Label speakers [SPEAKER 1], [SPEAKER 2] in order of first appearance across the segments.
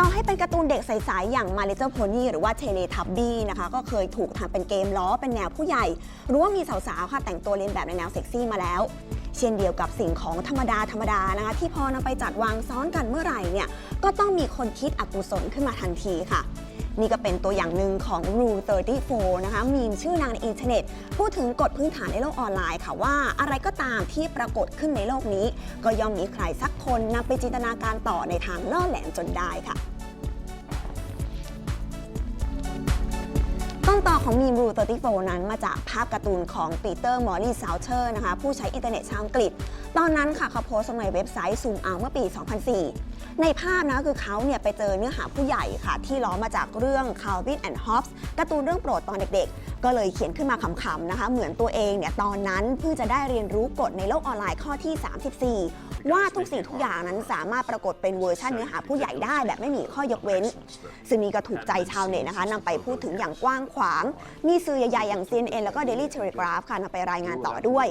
[SPEAKER 1] ต่อให้เป็นการ์ตูนเด็กใสๆอย่าง My Little Pony หรือว่าเทเลทับบี้นะคะก็เคยถูกทำเป็นเกมล้อเป็นแนวผู้ใหญ่ หรือว่ามีสาวๆค่ะแต่งตัวเลียนแบบในแนวเซ็กซี่มาแล้ว เช่นเดียวกับสิ่งของธรรมดาธรรมดานะคะที่พอนำไปจัดวางซ้อนกันเมื่อไหร่เนี่ยก็ต้องมีคนคิดอกุศลขึ้นมาทันทีค่ะ นี่ก็เป็นตัวอย่างหนึ่งของ Rule 34 นะคะ มีมชื่อนางในอินเทอร์เน็ต พูดถึงกฎพื้นฐานในโลกออนไลน์ค่ะว่า อะไรก็ตามที่ปรากฏขึ้นในโลกนี้ ก็ย่อมมีใครสักคนนำไปจินตนาการต่อในทางล่อแหลมจนได้ค่ะต้นต่อของมีมรู34นั้นมาจากภาพการ์ตูนของปีเตอร์มอร์ลีซาวเชอร์นะคะผู้ใช้อินเทอร์เน็ตชาวอังกฤษ ตอนนั้นค่ะเขาโพสต์ลงในเว็บไซต์ Zoom Out เมื่อปี 2004 ในภาพนะคือเขาเนี่ยไปเจอเนื้อหาผู้ใหญ่ค่ะ ที่ล้อมาจากเรื่อง Calvin and Hobbes การ์ตูนเรื่องโปรดตอนเด็กๆ ก็เลยเขียนขึ้นมาขำๆนะคะ เหมือนตัวเองเนี่ยตอนนั้นเพิ่งจะได้เรียนรู้กฎในโลกออนไลน์ข้อที่ 34 ว่าทุกสิ่งทุกอย่างนั้นสามารถปรากฏเป็นเวอร์ชันเนื้อหาผู้ใหญ่ได้แบบไม่มีข้อยกเว้น ซึ่งนี่ก็ถูกใจชาวเน็ตนะคะนำไปพูดถึงอย่างกว้างขวาง มีสื่อใหญ่ๆอย่าง CNN แล้วก็ Daily Telegraph ค่ะนำไปรายงานต่อด้วย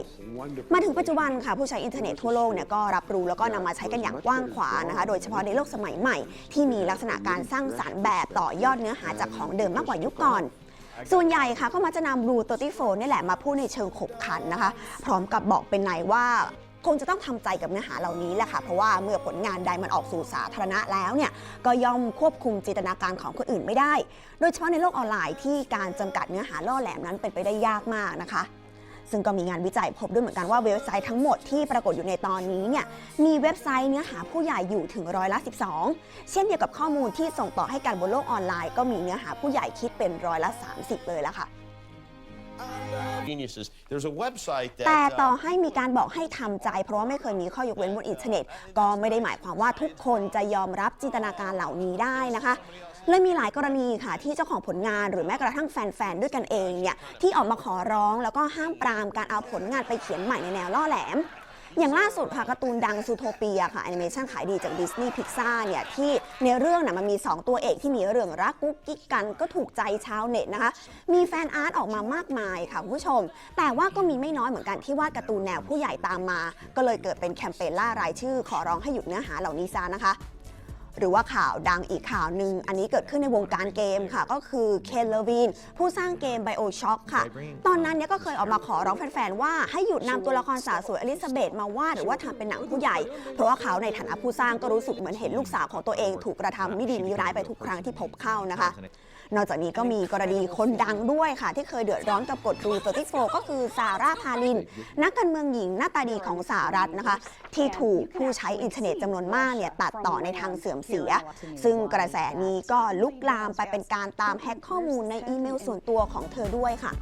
[SPEAKER 1] มาถึงปัจจุบันค่ะผู้ใช้อินเทอร์เน็ตทั่วโลกเนี่ยก็รับรู้แล้วก็นำมาใช้กันอย่างกว้างขวางนะคะ โดยเฉพาะในโลกสมัยใหม่ ที่มีลักษณะการสร้างสรรค์แบบต่อยอดเนื้อหาจากของเดิมมากกว่ายุคก่อนส่วนใหญ่ค่ะก็มักจะนำ Blue 34นี่แหละมาพูดในเชิงขบขันนะคะ พร้อมกับบอกเป็นในว่าคงจะต้องทำใจกับเนื้อหาเหล่านี้แหละค่ะ เพราะว่าเมื่อผลงานใดมันออกสู่สาธารณะแล้วเนี่ยก็ย่อมควบคุมจินตนาการของคนอื่นไม่ได้ โดยเฉพาะในโลกออนไลน์ที่การจำกัดเนื้อหาล่อแหลมนั้นเป็นไปได้ยากมากนะคะ ซึ่งก็มีงานวิจัยพบด้วยเหมือนกันว่าเว็บไซต์ทั้งหมดที่ปรากฏอยู่ในตอนนี้เนี่ยมีเว็บไซต์เนื้อหาผู้ใหญ่อยู่ถึงร้อยละ 12 เช่นเดียวกับข้อมูลที่ส่งต่อให้กันบนโลกออนไลน์ก็มีเนื้อหาผู้ใหญ่คิดเป็นร้อยละ 30 เลยละค่ะ
[SPEAKER 2] geniuses. There's a website
[SPEAKER 1] แต่
[SPEAKER 2] that
[SPEAKER 1] ต่อ
[SPEAKER 2] uh,
[SPEAKER 1] ให้มีการบอกให้ทำใจ เพราะว่าไม่เคยมีข้อยกเว้นบนอินเทอร์เน็ต ก็ไม่ได้หมายความว่าทุกคนจะยอมรับจินตนาการเหล่านี้ได้นะคะ เลยมีหลายกรณีค่ะที่เจ้าของผลงานหรือแม้กระทั่งแฟนๆด้วยกันเองเนี่ยที่ออกมาขอร้อง แล้วก็ห้ามปรามการเอาผลงานไปเขียนใหม่ในแนวล่อแหลมอย่างล่าสุดค่ะการ์ตูนดังซูโทเปียค่ะแอนิเมชันขายดีจากดิสนีย์พิกซาเนี่ยที่ในเรื่องน่ะมันมี 2 ตัวเอกที่มีเรื่องรักกุ๊กกิ๊กกันก็ถูกใจชาวเน็ตนะคะ มีแฟนอาร์ตออกมามากมายค่ะคุณผู้ชม แต่ว่าก็มีไม่น้อยเหมือนกันที่วาดการ์ตูนแนวผู้ใหญ่ตามมา ก็เลยเกิดเป็นแคมเปญล่ารายชื่อ ขอร้องให้หยุดเนื้อหาเหล่านี้ซะนะคะ หรือว่าข่าวดังอีกข่าวหนึ่งอันนี้เกิดขึ้นในวงการเกมค่ะ ก็คือเคนเลวินผู้สร้างเกม BioShock ค่ะ ตอนนั้นเนี่ยก็เคยออกมาขอร้องแฟนๆ ว่าให้หยุดนำตัวละครสาวสวยอลิซาเบธมาวาดหรือว่าทำเป็นหนังผู้ใหญ่ เพราะว่าเขาในฐานะผู้สร้างก็รู้สึกเหมือนเห็นลูกสาวของตัวเองถูกกระทำไม่ดีไม่ร้ายไปทุกครั้งที่พบเข้านะคะนอกจากนี้ก็มีกรณีคนดังด้วยค่ะ ที่เคยเดือดร้อนกับกฎรู34ก็คือซาร่าพาลิน นักการเมืองหญิงหน้าตาดีของสหรัฐนะคะ ที่ถูกผู้ใช้อินเทอร์เน็ตจำนวนมากเนี่ยตัดต่อในทางเสื่อมเสีย ซึ่งกระแสนี้ก็ลุกลามไปเป็นการตามแฮ็กข้อมูลในอีเมลส่วนตัวของเธอด้วยค่ะ